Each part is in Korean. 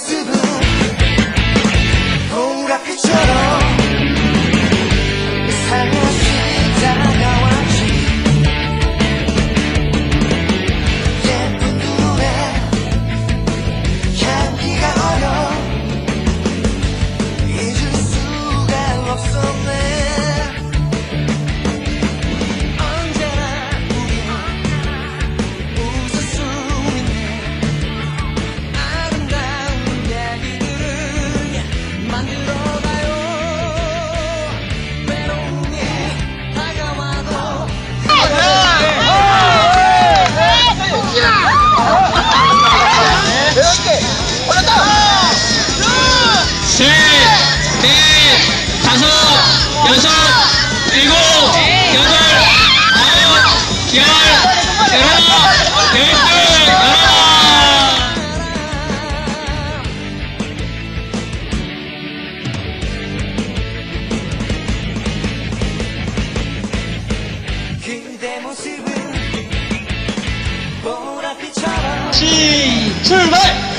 모습은 거울 앞에처럼 네, 네. 네. 출발!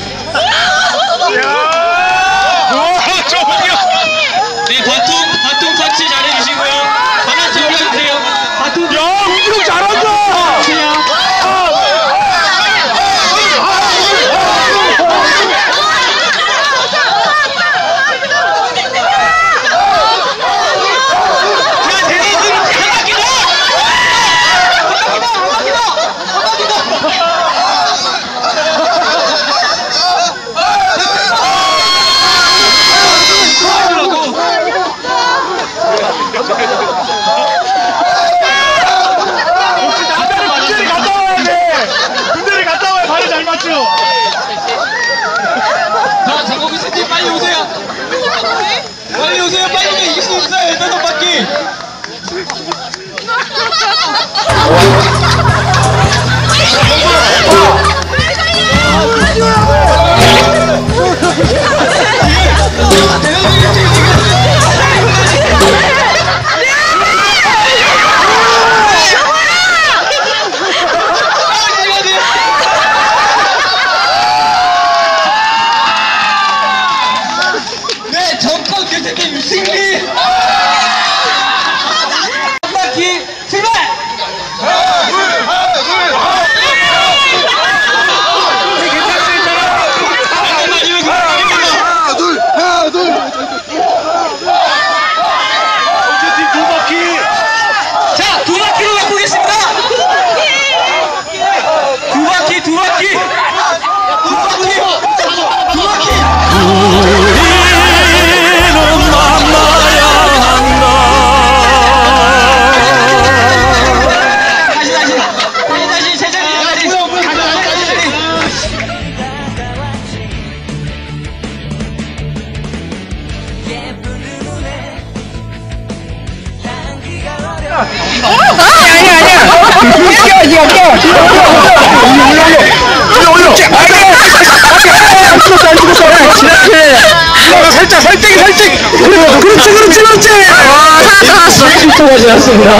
Can you see me? 아니야 아니야. 이거 뛰어 뛰어 뛰어 뛰어. 올려 올려 올려 올려. 안 죽었어 안 죽었어. 야 지나치네. 살짝 살짝 살짝. 그렇지 그렇지 그렇지. 와. 10초가 지났습니다.